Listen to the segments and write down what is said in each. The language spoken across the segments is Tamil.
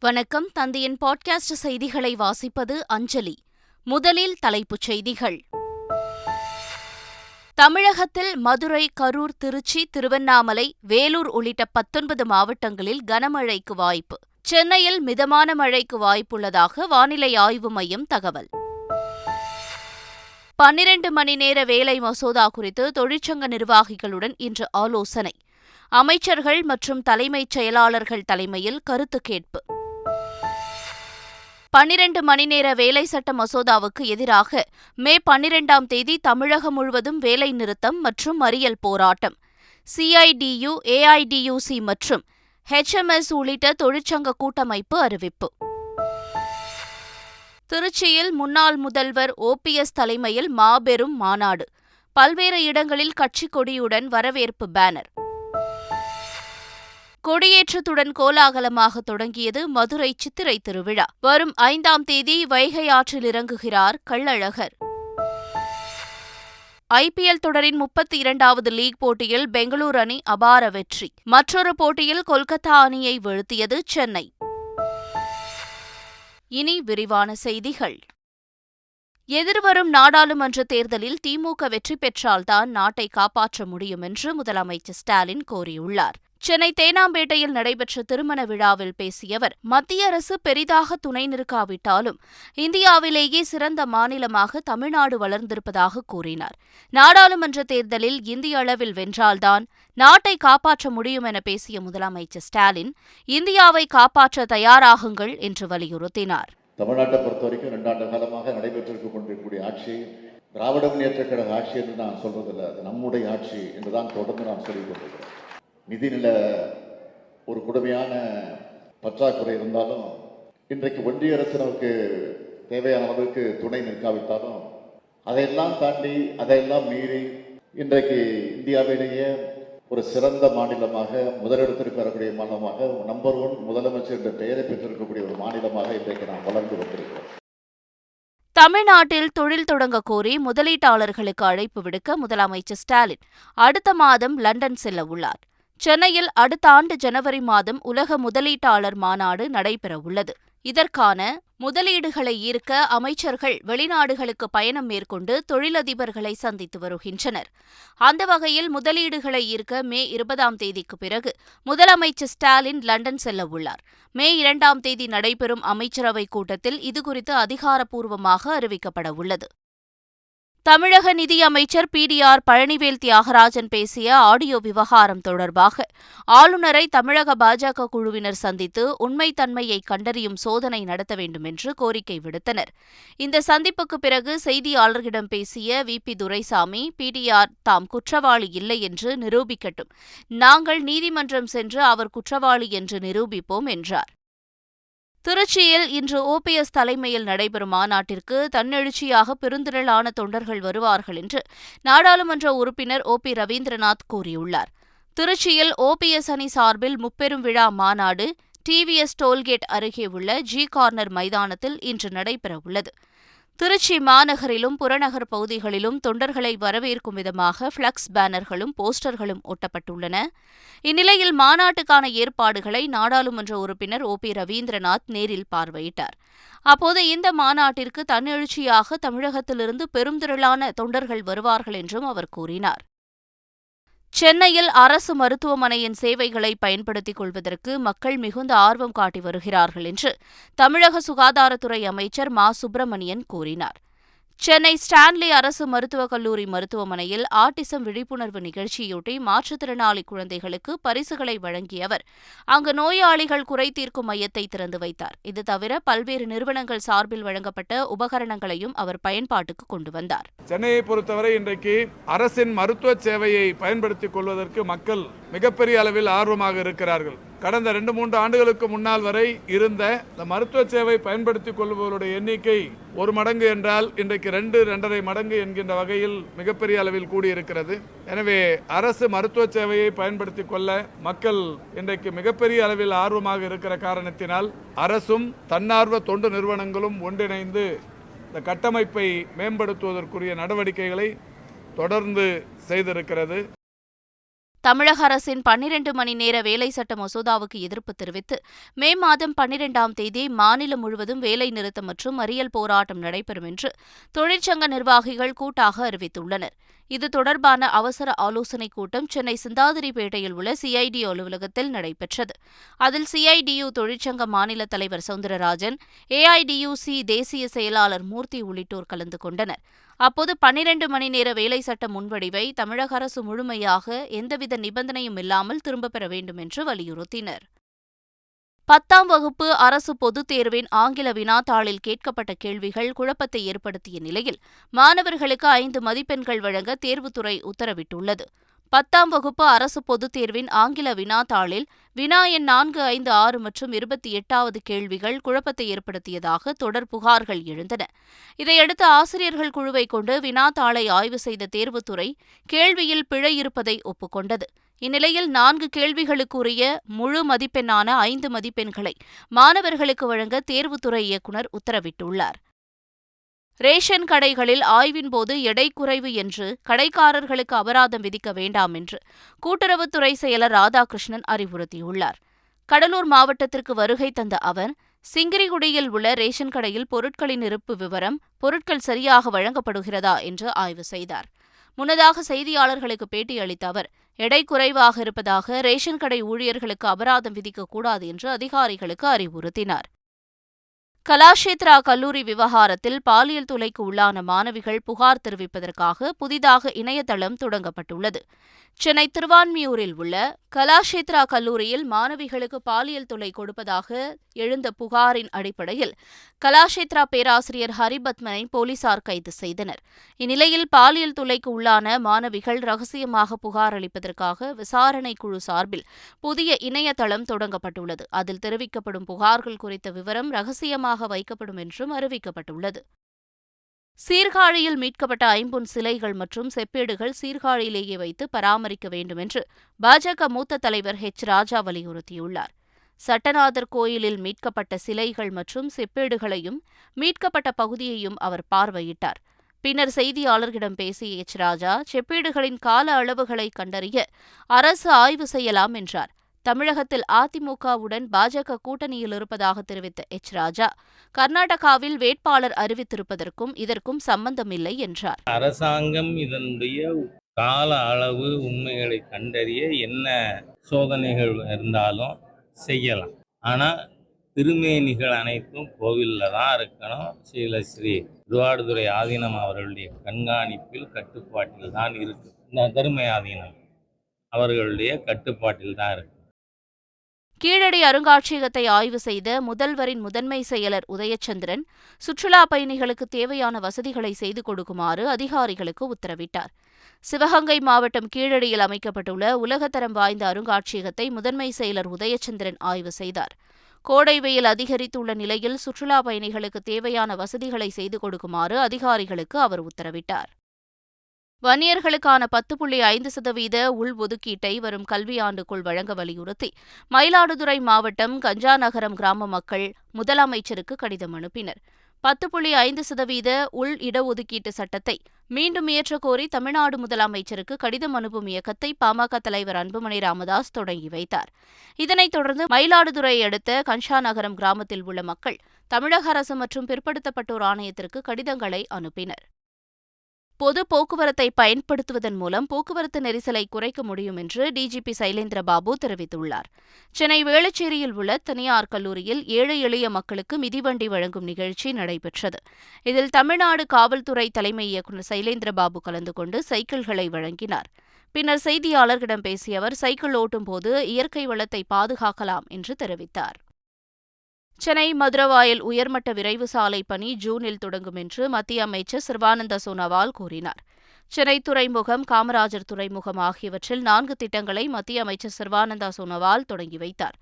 வணக்கம். தந்தையின் பாட்காஸ்ட் செய்திகளை வாசிப்பது அஞ்சலி. முதலில் தலைப்புச் செய்திகள். தமிழகத்தில் மதுரை கரூர் திருச்சி திருவண்ணாமலை வேலூர் உள்ளிட்ட பத்தொன்பது மாவட்டங்களில் கனமழைக்கு வாய்ப்பு. சென்னையில் மிதமான மழைக்கு வாய்ப்புள்ளதாக வானிலை ஆய்வு மையம் தகவல். பன்னிரண்டு மணி நேர வேலை மசோதா குறித்து தொழிற்சங்க நிர்வாகிகளுடன் இன்று ஆலோசனை. அமைச்சர்கள் மற்றும் தலைமைச் செயலாளர்கள் தலைமையில் கருத்து கேட்பு. பன்னிரண்டு மணி நேர வேலை சட்ட மசோதாவுக்கு எதிராக மே பன்னிரெண்டாம் தேதி தமிழகம் முழுவதும் வேலை நிறுத்தம் மற்றும் மறியல் போராட்டம். சிஐடியு ஏஐடியுசி மற்றும் ஹெச்எம்எஸ் உள்ளிட்ட தொழிற்சங்க கூட்டமைப்பு அறிவிப்பு. திருச்சியில் முன்னாள் முதல்வர் ஓபிஎஸ் தலைமையில் மாபெரும் மாநாடு. பல்வேறு இடங்களில் கட்சிக் கொடியுடன் வரவேற்பு பேனர். கொடியேற்றத்துடன் கோலாகலமாக தொடங்கியது மதுரை சித்திரை திருவிழா. வரும் ஐந்தாம் தேதி வைகை ஆற்றில் இறங்குகிறார் கள்ளழகர். ஐபிஎல் தொடரின் முப்பத்தி இரண்டாவது லீக் போட்டியில் பெங்களூரு அணி அபார வெற்றி. மற்றொரு போட்டியில் கொல்கத்தா அணியை வீழ்த்தியது சென்னை. இனி விரிவான செய்திகள். எதிர்வரும் நாடாளுமன்ற தேர்தலில் திமுக வெற்றி பெற்றால்தான் நாட்டை காப்பாற்ற முடியும் என்று முதலமைச்சர் ஸ்டாலின் கோரியுள்ளார். சென்னை தேனாம்பேட்டையில் நடைபெற்ற திருமண விழாவில் பேசிய அவர் மத்திய அரசு பெரிதாக துணை நிற்காவிட்டாலும் இந்தியாவிலேயே சிறந்த மாநிலமாக தமிழ்நாடு வளர்ந்திருப்பதாக கூறினார். நாடாளுமன்ற தேர்தலில் இந்திய அளவில் வென்றால்தான் நாட்டை காப்பாற்ற முடியும் என பேசிய முதலமைச்சர் ஸ்டாலின் இந்தியாவை காப்பாற்ற தயாராகுங்கள் என்று வலியுறுத்தினார். தமிழ்நாட்டை பொறுத்த வரைக்கும் ரெண்டாண்டு காலமாக நடைபெற்றிருக்க கொண்டிருக்கக்கூடிய ஆட்சி திராவிட முன்னேற்ற கழக ஆட்சி என்று நான் சொல்றதில்லை அது நம்முடைய ஆட்சி என்றுதான் தொடர்ந்து நான் சொல்லிக் கொண்டிருக்கிறேன் நிதிநில ஒரு கொடுமையான பற்றாக்குறை இருந்தாலும் இன்றைக்கு ஒன்றிய அரசு நமக்கு தேவையான அளவுக்கு துணை நிற்காவிட்டாலும் அதையெல்லாம் தாண்டி அதையெல்லாம் மீறி இன்றைக்கு இந்தியாவிலேயே ஒரு சிறந்த மாநிலமாக முதலிடத்திற்கு வரக்கூடிய மாநிலமாக நம்பர் ஒன் முதலமைச்சர் என்ற பெயரை பெற்றிருக்கக்கூடிய ஒரு மாநிலமாக இன்றைக்கு நாம் வளர்ந்து வந்திருக்கிறோம். தமிழ்நாட்டில் தொழில் தொடங்க கோரி முதலீட்டாளர்களுக்கு அழைப்பு விடுக்க முதலமைச்சர் ஸ்டாலின் அடுத்த மாதம் லண்டன் செல்ல உள்ளார். சென்னையில் அடுத்த ஆண்டு ஜனவரி மாதம் உலக முதலீட்டாளர் மாநாடு நடைபெறவுள்ளது. இதற்கான முதலீடுகளை ஈர்க்க அமைச்சர்கள் வெளிநாடுகளுக்கு பயணம் மேற்கொண்டு தொழிலதிபர்களை சந்தித்து வருகின்றனர். அந்த வகையில் முதலீடுகளை ஈர்க்க மே இருபதாம் தேதிக்கு பிறகு முதலமைச்சர் ஸ்டாலின் லண்டன் செல்ல உள்ளார் மே இரண்டாம் தேதி நடைபெறும் அமைச்சரவைக் கூட்டத்தில் இதுகுறித்து அதிகாரப்பூர்வமாக அறிவிக்கப்பட உள்ளது தமிழக நிதியமைச்சர் P T R Palanivel Thiagarajan பேசிய ஆடியோ விவகாரம் தொடர்பாக ஆளுநரை தமிழக பாஜக குழுவினர் சந்தித்து உண்மைத்தன்மையை கண்டறியும் சோதனை நடத்த வேண்டும் என்று கோரிக்கை விடுத்தனர். இந்த சந்திப்புக்கு பிறகு செய்தியாளர்களிடம் பேசிய வி பி துரைசாமி பிடிஆர் தாம் குற்றவாளி இல்லை என்று நிரூபிக்கட்டும். நாங்கள் நீதிமன்றம் சென்று அவர் குற்றவாளி என்று நிரூபிப்போம் என்றார். திருச்சியில் இன்று ஓபிஎஸ் தலைமையில் நடைபெறும் மாநாட்டிற்கு தன்னெழுச்சியாக பெருந்திரளான தொண்டர்கள் வருவார்கள் என்று நாடாளுமன்ற உறுப்பினர் ஓ பி ரவீந்திரநாத் கூறியுள்ளார். திருச்சியில் ஓபிஎஸ் அணி சார்பில் முப்பெரும் விழா மாநாடு டிவிஎஸ் டோல்கேட் அருகே உள்ள ஜி கார்னர் மைதானத்தில் இன்று நடைபெறவுள்ளது. திருச்சி மாநகரிலும் புறநகர் பகுதிகளிலும் தொண்டர்களை வரவேற்கும் விதமாக ஃப்ளக்ஸ் பேனர்களும் போஸ்டர்களும் ஒட்டப்பட்டுள்ளன. இந்நிலையில் மாநாட்டுக்கான ஏற்பாடுகளை நாடாளுமன்ற உறுப்பினர் ஓ. பி. ரவீந்திரநாத் நேரில் பார்வையிட்டார். அப்போது இந்த மாநாட்டிற்கு தன்னெழுச்சியாக தமிழகத்திலிருந்து பெருந்திரளான தொண்டர்கள் வருவார்கள் என்றும் அவர் கூறினார். சென்னையில் அரசு மருத்துவமனையின் சேவைகளை பயன்படுத்திக் கொள்வதற்கு மக்கள் மிகுந்த ஆர்வம் காட்டி வருகிறார்கள் என்று தமிழக சுகாதாரத்துறை அமைச்சர் மா. சுப்பிரமணியன் கூறினார். சென்னை ஸ்டான்லி அரசு மருத்துவக் கல்லூரி மருத்துவமனையில் ஆட்டிசம் விழிப்புணர்வு நிகழ்ச்சியொட்டி மாற்றுத்திறனாளி குழந்தைகளுக்கு பரிசுகளை வழங்கிய அவர். அங்கு நோயாளிகள் குறை தீர்க்கும் மையத்தை திறந்து வைத்தார். இது தவிர பல்வேறு நிறுவனங்கள் சார்பில் வழங்கப்பட்ட உபகரணங்களையும் அவர் பயன்பாட்டுக்கு கொண்டு வந்தார். சென்னையை பொறுத்தவரை இன்றைக்கு அரசின் மருத்துவ சேவையை பயன்படுத்திக் கொள்வதற்கு மக்கள் மிகப்பெரிய அளவில் ஆர்வமாக இருக்கிறார்கள். கடந்த ரெண்டு மூன்று ஆண்டுகளுக்கு முன்னால் வரை இருந்த இந்த மருத்துவ சேவை பயன்படுத்திக் கொள்பவருடைய எண்ணிக்கை ஒரு மடங்கு என்றால் இன்றைக்கு ரெண்டு ரெண்டரை மடங்கு என்கின்ற வகையில் மிகப்பெரிய அளவில் கூடியிருக்கிறது. எனவே அரசு மருத்துவ சேவையை பயன்படுத்திக் கொள்ள மக்கள் இன்றைக்கு மிகப்பெரிய அளவில் ஆர்வமாக இருக்கிற காரணத்தினால் அரசும் தன்னார்வ தொண்டு நிறுவனங்களும் ஒன்றிணைந்து இந்த கட்டமைப்பை மேம்படுத்துவதற்குரிய நடவடிக்கைகளை தொடர்ந்து செய்திருக்கிறது. தமிழக அரசின் பன்னிரண்டு மணி நேர வேலை சட்ட மசோதாவுக்கு எதிர்ப்பு தெரிவித்து மே மாதம் பன்னிரெண்டாம் தேதி மாநிலம் முழுவதும் வேலை நிறுத்தம் மற்றும் மறியல் போராட்டம் நடைபெறும் என்று தொழிற்சங்க நிர்வாகிகள் கூட்டாக அறிவித்துள்ளனர். இது தொடர்பான அவசர ஆலோசனைக் கூட்டம் சென்னை சிந்தாதிரிப்பேட்டையில் உள்ள சிஐடி அலுவலகத்தில் நடைபெற்றது. அதில் சிஐடியு தொழிற்சங்க மாநில தலைவர் சவுந்தரராஜன் ஏஐடியுசி தேசிய செயலாளர் மூர்த்தி உள்ளிட்டோர் கலந்து கொண்டனர். அப்போது பன்னிரண்டு மணி நேர வேலை சட்ட முன்வடிவை தமிழக அரசு முழுமையாக எந்தவித நிபந்தனையும் இல்லாமல் திரும்பப் பெற வேண்டும் என்று வலியுறுத்தினர். பத்தாம் வகுப்பு அரசு பொதுத் தேர்வின் ஆங்கில வினாத்தாளில் கேட்கப்பட்ட கேள்விகள் குழப்பத்தை ஏற்படுத்திய நிலையில் மாணவர்களுக்கு ஐந்து மதிப்பெண்கள் வழங்க தேர்வுத்துறை உத்தரவிட்டுள்ளது. பத்தாம் வகுப்பு அரசு பொதுத் தேர்வின் ஆங்கில வினாத்தாளில் வினா எண் நான்கு ஐந்து ஆறு மற்றும் இருபத்தி எட்டாவது கேள்விகள் குழப்பத்தை ஏற்படுத்தியதாக தொடர் புகார்கள் எழுந்தன. இதையடுத்து ஆசிரியர்கள் குழுவை கொண்டு வினாத்தாளை ஆய்வு செய்த தேர்வுத்துறை கேள்வியில் பிழை இருப்பதை ஒப்புக்கொண்டது. இந்நிலையில் நான்கு கேள்விகளுக்குரிய முழு மதிப்பெண்ணான ஐந்து மதிப்பெண்களை மாணவர்களுக்கு வழங்க தேர்வுத்துறை இயக்குநர் உத்தரவிட்டுள்ளார். ரேஷன் கடைகளில் ஆய்வின் போது எடை குறைவு என்று கடைக்காரர்களுக்கு அபராதம் விதிக்க வேண்டாம் என்று கூட்டுறவுத்துறை செயலர் ராதாகிருஷ்ணன் அறிவுறுத்தியுள்ளார். கடலூர் மாவட்டத்திற்கு வருகை தந்த அவர் சிங்கிரிகுடியில் உள்ள ரேஷன் கடையில் பொருட்களின் இருப்பு விவரம் பொருட்கள் சரியாக வழங்கப்படுகிறதா என்று ஆய்வு செய்தார். முன்னதாக செய்தியாளர்களுக்கு பேட்டியளித்த அவர் எடை குறைவாக இருப்பதாக ரேஷன் கடை ஊழியர்களுக்கு அபராதம் விதிக்கக்கூடாது என்று அதிகாரிகளுக்கு அறிவுறுத்தினார். கலாஷேத்ரா கல்லூரி விவகாரத்தில் பாலியல் தொலைக்கு உள்ளான மாணவிகள் புகார் தெரிவிப்பதற்காக புதிதாக இணையதளம் தொடங்கப்பட்டுள்ளது. சென்னை திருவான்மியூரில் உள்ள கலாஷேத்ரா கல்லூரியில் மாணவிகளுக்கு பாலியல் தொல்லை கொடுப்பதாக எழுந்த புகாரின் அடிப்படையில் கலாஷேத்ரா பேராசிரியர் ஹரிபத்மனை போலீசார் கைது செய்தனர். இந்நிலையில் பாலியல் தொல்லைக்கு உள்ளான மாணவிகள் ரகசியமாக புகார் அளிப்பதற்காக விசாரணை குழு சார்பில் புதிய இணையதளம் தொடங்கப்பட்டுள்ளது. அதில் தெரிவிக்கப்படும் புகார்கள் குறித்த விவரம் ரகசியமாக வைக்கப்படும் என்றும் அறிவிக்கப்பட்டுள்ளது. சீர்காழியில் மீட்கப்பட்ட ஐம்பொன் சிலைகள் மற்றும் செப்பேடுகள் சீர்காழியிலேயே வைத்து பராமரிக்க வேண்டும் என்று பாஜக மூத்த தலைவர் ஹெச் ராஜா வலியுறுத்தியுள்ளார். சட்டநாதர் கோயிலில் மீட்கப்பட்ட சிலைகள் மற்றும் செப்பேடுகளையும் மீட்கப்பட்ட பகுதியையும் அவர் பார்வையிட்டார். பின்னர் செய்தியாளர்களிடம் பேசிய எச். ராஜா செப்பேடுகளின் கால அளவுகளை கண்டறிய அரசு ஆய்வு செய்யலாம் என்றார். தமிழகத்தில் அதிமுகவுடன் பாஜக கூட்டணியில் இருப்பதாக தெரிவித்த எச். ராஜா கர்நாடகாவில் வேட்பாளர் அறிவித்திருப்பதற்கும் இதற்கும் சம்பந்தமில்லை என்றார். அரசாங்கம் இதனுடைய கால அளவு உண்மைகளை கண்டறிய என்ன சோதனைகள் இருந்தாலும் செய்யலாம். ஆனால் திருமேனிகள் அனைத்தும் கோவிலில் தான் இருக்கணும். ஸ்ரீல ஸ்ரீ திருவாடுதுறை ஆதீனம் அவர்களுடைய கண்காணிப்பில் கட்டுப்பாட்டில் தான் இருக்கு. இந்த தருமை ஆதீனம் அவர்களுடைய கட்டுப்பாட்டில் தான் இருக்கு. கீழடி அருங்காட்சியகத்தை ஆய்வு செய்த முதல்வரின் முதன்மை செயலர் உதயச்சந்திரன் சுற்றுலா பயணிகளுக்கு தேவையான வசதிகளை செய்து கொடுக்குமாறு அதிகாரிகளுக்கு உத்தரவிட்டார். சிவகங்கை மாவட்டம் கீழடியில் அமைக்கப்பட்டுள்ள உலகத்தரம் வாய்ந்த அருங்காட்சியகத்தை முதன்மை செயலர் உதயச்சந்திரன் ஆய்வு செய்தார். கோடை வெயில் அதிகரித்துள்ள நிலையில் சுற்றுலா பயணிகளுக்கு தேவையான வசதிகளை செய்து கொடுக்குமாறு அதிகாரிகளுக்கு அவர் உத்தரவிட்டார். வன்னியர்களுக்கான பத்து புள்ளி ஐந்து சதவீத உள்ஒதுக்கீட்டை வரும் கல்வியாண்டுக்குள் வழங்க வலியுறுத்தி மயிலாடுதுறை மாவட்டம் கஞ்சாநகரம் கிராம மக்கள் முதலமைச்சருக்கு கடிதம் அனுப்பினர். பத்து புள்ளி ஐந்து சதவீத உள் இடஒதுக்கீட்டு சட்டத்தை மீண்டும் இயற்றக்கோரி தமிழ்நாடு முதலமைச்சருக்கு கடிதம் அனுப்பும் இயக்கத்தை பாமக தலைவர் அன்புமணி ராமதாஸ் தொடங்கி வைத்தார். இதனைத் தொடர்ந்து மயிலாடுதுறை அடுத்த கன்ஷாநகரம் கிராமத்தில் உள்ள மக்கள் தமிழக அரசு மற்றும் பிற்படுத்தப்பட்டோர் ஆணையத்திற்கு கடிதங்களை அனுப்பினர். பொது போக்குவரத்தை பயன்படுத்துவதன் மூலம் போக்குவரத்து நெரிசலை குறைக்க முடியும் என்று டிஜிபி சைலேந்திர பாபு தெரிவித்துள்ளார். சென்னை வேளச்சேரியில் உள்ள தனியார் கல்லூரியில் ஏழை எளிய மக்களுக்கு மிதிவண்டி வழங்கும் நிகழ்ச்சி நடைபெற்றது. இதில் தமிழ்நாடு காவல்துறை தலைமை இயக்குநர் சைலேந்திர பாபு கலந்து கொண்டு சைக்கிள்களை வழங்கினார். பின்னர் செய்தியாளர்களிடம் பேசிய அவர் சைக்கிள் ஓட்டும் போது இயற்கை வளத்தை பாதுகாக்கலாம் என்று தெரிவித்தார். சென்னை மதுரவாயல் உயர்மட்ட விரைவு சாலை பணி ஜூனில் தொடங்கும் என்று மத்திய அமைச்சர் சர்பானந்த சோனோவால் கூறினார். சென்னை துறைமுகம் காமராஜர் துறைமுகம் ஆகியவற்றில் நான்கு திட்டங்களை மத்திய அமைச்சர் சர்பானந்தா சோனோவால் தொடங்கி வைத்தார்.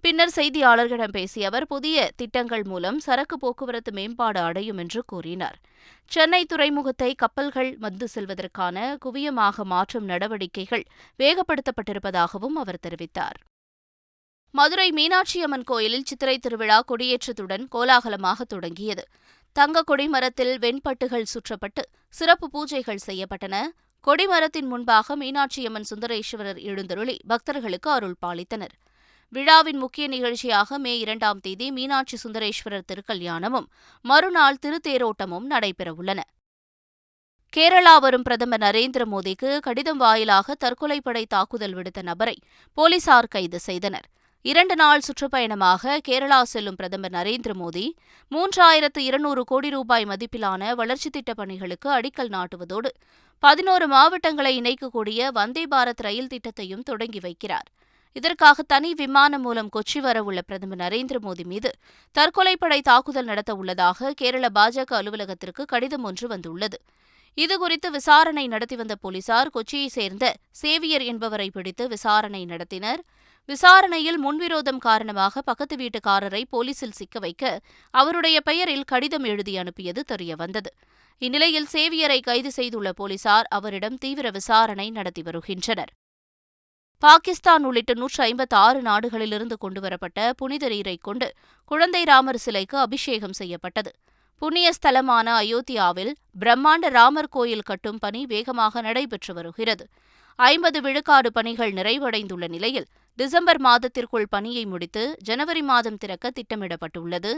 பின்னர் செய்தியாளர்களிடம் பேசிய அவர் புதிய திட்டங்கள் மூலம் சரக்கு போக்குவரத்து மேம்பாடு அடையும் என்று கூறினார். சென்னை துறைமுகத்தை கப்பல்கள் வந்து செல்வதற்கான குவியமாக மாற்றும் நடவடிக்கைகள் வேகப்படுத்தப்பட்டிருப்பதாகவும் அவர் தெரிவித்தார். மதுரை மீனாட்சியம்மன் கோயிலில் சித்திரை திருவிழா கொடியேற்றத்துடன் கோலாகலமாக தொடங்கியது. தங்க கொடிமரத்தில் வெண்பட்டுகள் சுற்றப்பட்டு சிறப்பு பூஜைகள் செய்யப்பட்டன. கொடிமரத்தின் முன்பாக மீனாட்சியம்மன் சுந்தரேஸ்வரர் எழுந்தருளி பக்தர்களுக்கு அருள் பாலித்தனர். விழாவின் முக்கிய நிகழ்ச்சியாக மே இரண்டாம் தேதி மீனாட்சி சுந்தரேஸ்வரர் திருக்கல்யாணமும் மறுநாள் திருத்தேரோட்டமும் நடைபெறவுள்ளன. கேரளா வரும் பிரதமர் நரேந்திர மோடிக்கு கடிதம் வாயிலாக தற்கொலைப்படை தாக்குதல் விடுத்த நபரை போலீசார் கைது செய்தனர். இரண்டு நாள் சுற்றுப்பயணமாக கேரளா செல்லும் பிரதமர் நரேந்திர மோடி மூன்றாயிரத்து இருநூறு கோடி ரூபாய் மதிப்பிலான வளர்ச்சித் திட்டப் பணிகளுக்கு அடிக்கல் நாட்டுவதோடு பதினோரு மாவட்டங்களை இணைக்கக்கூடிய வந்தே பாரத் ரயில் திட்டத்தையும் தொடங்கி வைக்கிறார். இதற்காக தனி விமானம் மூலம் கொச்சி வரவுள்ள பிரதமர் நரேந்திர மோடி மீது தற்கொலைப்படை தாக்குதல் நடத்த உள்ளதாக கேரள பாஜக அலுவலகத்திற்கு கடிதம் ஒன்று வந்துள்ளது. இதுகுறித்து விசாரணை நடத்தி வந்த போலீசார் கொச்சியைச் சேர்ந்த சேவியர் என்பவரை பிடித்து விசாரணை நடத்தினர். விசாரணையில் முன்விரோதம் காரணமாக பக்கத்து வீட்டுக்காரரை போலீசில் சிக்க வைக்க அவருடைய பெயரில் கடிதம் எழுதி அனுப்பியது தெரியவந்தது. இந்நிலையில் சேவியரை கைது செய்துள்ள போலீசார் அவரிடம் தீவிர விசாரணை நடத்தி வருகின்றனர். பாகிஸ்தான் உள்ளிட்ட நூற்று ஐம்பத்தி ஆறு நாடுகளிலிருந்து கொண்டுவரப்பட்ட புனித நீரை கொண்டு குழந்தை ராமர் சிலைக்கு அபிஷேகம் செய்யப்பட்டது. புண்ணிய ஸ்தலமான அயோத்தியாவில் பிரம்மாண்ட ராமர் கோயில் கட்டும் பணி வேகமாக நடைபெற்று வருகிறது. ஐம்பது விழுக்காடு பணிகள் நிறைவடைந்துள்ள நிலையில் டிசம்பர் மாதத்திற்குள் பணியை முடித்து ஜனவரி மாதம் திறக்க திட்டமிடப்பட்டுள்ளது.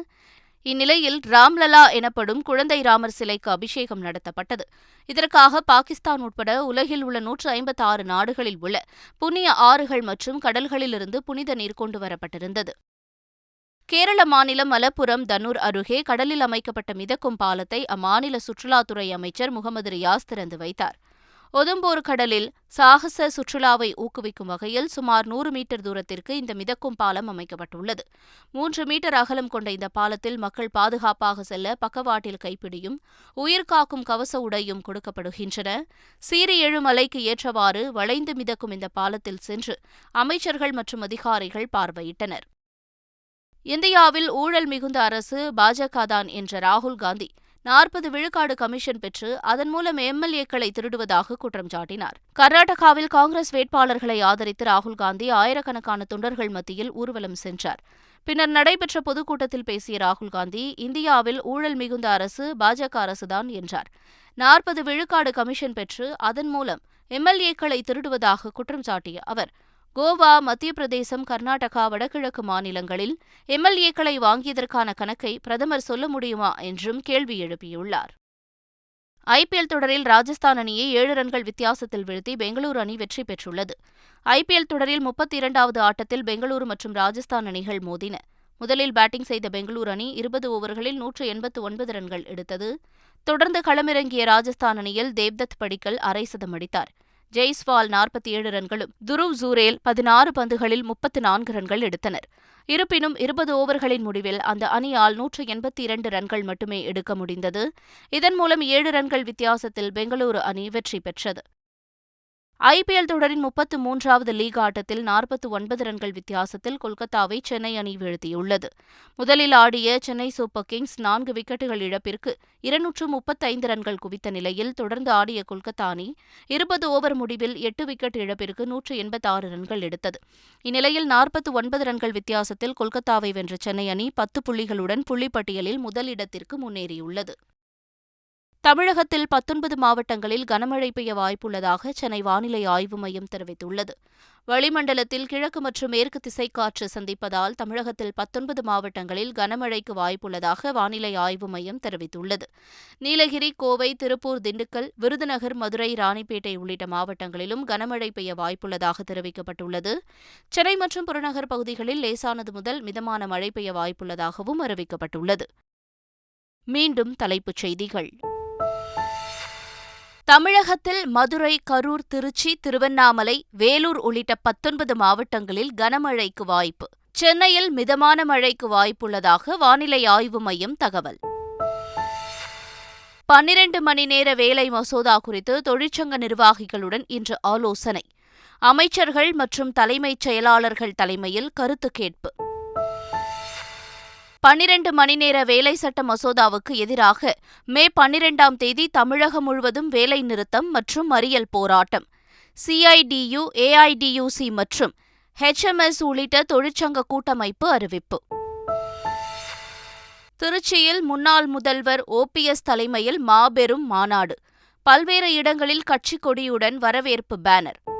இந்நிலையில் ராம்லலா எனப்படும் குழந்தை ராமர் சிலைக்கு அபிஷேகம் நடத்தப்பட்டது. இதற்காக பாகிஸ்தான் உட்பட உலகில் உள்ள நூற்று ஐம்பத்தி ஆறு நாடுகளில் உள்ள புண்ணிய ஆறுகள் மற்றும் கடல்களிலிருந்து புனித நீர் கொண்டு வரப்பட்டிருந்தது. கேரள மாநிலம் மலப்புரம் தனூர் அருகே கடலில் அமைக்கப்பட்ட மிதக்கும் பாலத்தை அம்மாநில சுற்றுலாத்துறை அமைச்சர் முகமது ரியாஸ் திறந்து வைத்தார். ஒதும்போர் கடலில் சாகச சுற்றுலாவை ஊக்குவிக்கும் வகையில் சுமார் நூறு மீட்டர் தூரத்திற்கு இந்த மிதக்கும் பாலம் அமைக்கப்பட்டுள்ளது. மூன்று மீட்டர் அகலம் கொண்ட இந்த பாலத்தில் மக்கள் பாதுகாப்பாக செல்ல பக்கவாட்டில் கைப்பிடியும் உயிர்காக்கும் கவச உடையும் கொடுக்கப்படுகின்றன. சீறி எழுமலைக்கு ஏற்றவாறு வளைந்து மிதக்கும் இந்த பாலத்தில் சென்று அமைச்சர்கள் மற்றும் அதிகாரிகள் பார்வையிட்டனர். இந்தியாவில் ஊழல் மிகுந்த அரசு பாஜக தான் என்ற ராகுல் காந்தி நாற்பது விழுக்காடு கமிஷன் பெற்று அதன் மூலம் எம்எல்ஏக்களை திருடுவதாக குற்றம் சாட்டினார். கர்நாடகாவில் காங்கிரஸ் வேட்பாளர்களை ஆதரித்து ராகுல் காந்தி ஆயிரக்கணக்கான தொண்டர்கள் மத்தியில் ஊர்வலம் சென்றார். பின்னர் நடைபெற்ற பொதுக்கூட்டத்தில் பேசிய ராகுல் காந்தி இந்தியாவில் ஊழல் மிகுந்த அரசு பாஜக அரசுதான் என்றார். நாற்பது விழுக்காடு கமிஷன் பெற்று அதன் மூலம் எம்எல்ஏக்களை திருடுவதாக குற்றம் சாட்டிய அவர் கோவா மத்திய பிரதேசம் கர்நாடகா வடகிழக்கு மாநிலங்களில் எம்எல்ஏக்களை வாங்கியதற்கான கணக்கை பிரதமர் சொல்ல முடியுமா என்றும் கேள்வி எழுப்பியுள்ளார். ஐபிஎல் தொடரில் ராஜஸ்தான் அணியை ஏழு ரன்கள் வித்தியாசத்தில் வீழ்த்தி பெங்களூரு அணி வெற்றி பெற்றுள்ளது. ஐபிஎல் தொடரில் முப்பத்தி இரண்டாவது ஆட்டத்தில் பெங்களூரு மற்றும் ராஜஸ்தான் அணிகள் மோதின. முதலில் பேட்டிங் செய்த பெங்களூரு அணி இருபது ஓவர்களில் நூற்று எண்பத்து ஒன்பது ரன்கள் எடுத்தது. தொடர்ந்து களமிறங்கிய ராஜஸ்தான் அணியில் தேவ்தத் படிக்கல் அரை சதம் அடித்தார். ஜெய்ஸ்வால் நாற்பத்தி ஏழு ரன்களும் துருவ் ஜூரேல் பதினாறு பந்துகளில் முப்பத்து நான்கு ரன்கள் எடுத்தனர். இருப்பினும் இருபது ஓவர்களின் முடிவில் அந்த அணியால் நூற்று எண்பத்தி இரண்டு ரன்கள் மட்டுமே எடுக்க முடிந்தது. இதன் மூலம் ஏழு ரன்கள் வித்தியாசத்தில் பெங்களூரு அணி வெற்றி பெற்றது. ஐபிஎல் தொடரின் முப்பத்து மூன்றாவது லீக் ஆட்டத்தில் நாற்பத்தி ஒன்பது ரன்கள் வித்தியாசத்தில் கொல்கத்தாவை சென்னை அணி வீழ்த்தியுள்ளது. முதலில் ஆடிய சென்னை சூப்பர் கிங்ஸ் நான்கு விக்கெட்டுகள் இழப்பிற்கு இருநூற்று முப்பத்தைந்து ரன்கள் குவித்த நிலையில் தொடர்ந்து ஆடிய கொல்கத்தா அணி இருபது ஓவர் முடிவில் எட்டு விக்கெட் இழப்பிற்கு நூற்று எண்பத்தாறு ரன்கள் எடுத்தது. இந்நிலையில் நாற்பத்தி ஒன்பது ரன்கள் வித்தியாசத்தில் கொல்கத்தாவை வென்ற சென்னை அணி பத்து புள்ளிகளுடன் புள்ளிப்பட்டியலில் முதலிடத்திற்கு முன்னேறியுள்ளது. தமிழகத்தில் பத்தொன்பது மாவட்டங்களில் கனமழை பெய்ய வாய்ப்புள்ளதாக சென்னை வானிலை ஆய்வு மையம் தெரிவித்துள்ளது. வளிமண்டலத்தில் கிழக்கு மற்றும் மேற்கு திசைக்காற்று சந்திப்பதால் தமிழகத்தில் பத்தொன்பது மாவட்டங்களில் கனமழைக்கு வாய்ப்புள்ளதாக வானிலை ஆய்வு மையம் தெரிவித்துள்ளது. நீலகிரி கோவை திருப்பூர் திண்டுக்கல் விருதுநகர் மதுரை ராணிப்பேட்டை உள்ளிட்ட மாவட்டங்களிலும் கனமழை பெய்ய வாய்ப்புள்ளதாக தெரிவிக்கப்பட்டுள்ளது. சென்னை மற்றும் புறநகர் பகுதிகளில் லேசானது முதல் மிதமான மழை பெய்ய வாய்ப்புள்ளதாகவும் அறிவிக்கப்பட்டுள்ளது. மீண்டும் தலைப்புச் செய்திகள். தமிழகத்தில் மதுரை கரூர் திருச்சி திருவண்ணாமலை வேலூர் உள்ளிட்ட பத்தொன்பது மாவட்டங்களில் கனமழைக்கு வாய்ப்பு. சென்னையில் மிதமான மழைக்கு வாய்ப்புள்ளதாக வானிலை ஆய்வு மையம் தகவல். பன்னிரண்டு மணி நேர வேலை மசோதா குறித்து தொழிற்சங்க நிர்வாகிகளுடன் இன்று ஆலோசனை. அமைச்சர்கள் மற்றும் தலைமைச் செயலாளர்கள் தலைமையில் கருத்து கேட்பு. பன்னிரண்டு மணி நேர வேலை சட்ட மசோதாவுக்கு எதிராக மே பன்னிரெண்டாம் தேதி தமிழகம் முழுவதும் வேலை நிறுத்தம் மற்றும் மறியல் போராட்டம். சிஐடியு ஏஐடியுசி மற்றும் ஹெச்எம்எஸ் உள்ளிட்ட தொழிற்சங்க கூட்டமைப்பு அறிவிப்பு. திருச்சியில் முன்னாள் முதல்வர் ஓபிஎஸ் தலைமையில் மாபெரும் மாநாடு. பல்வேறு இடங்களில் கட்சி கொடியுடன் வரவேற்பு பேனர்.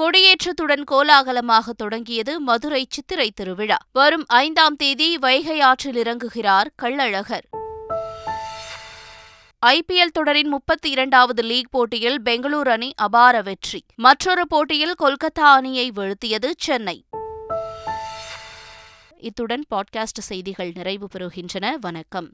கொடியேற்றத்துடன் கோலாகலமாக தொடங்கியது மதுரை சித்திரை திருவிழா. வரும் ஐந்தாம் தேதி வைகை ஆற்றில் இறங்குகிறார் கள்ளழகர். ஐபிஎல் தொடரின் முப்பத்தி இரண்டாவது லீக் போட்டியில் பெங்களூரு அணி அபார வெற்றி. மற்றொரு போட்டியில் கொல்கத்தா அணியை வீழ்த்தியது சென்னை. இத்துடன் பாட்காஸ்ட் செய்திகள் நிறைவு பெறுகின்றன. வணக்கம்.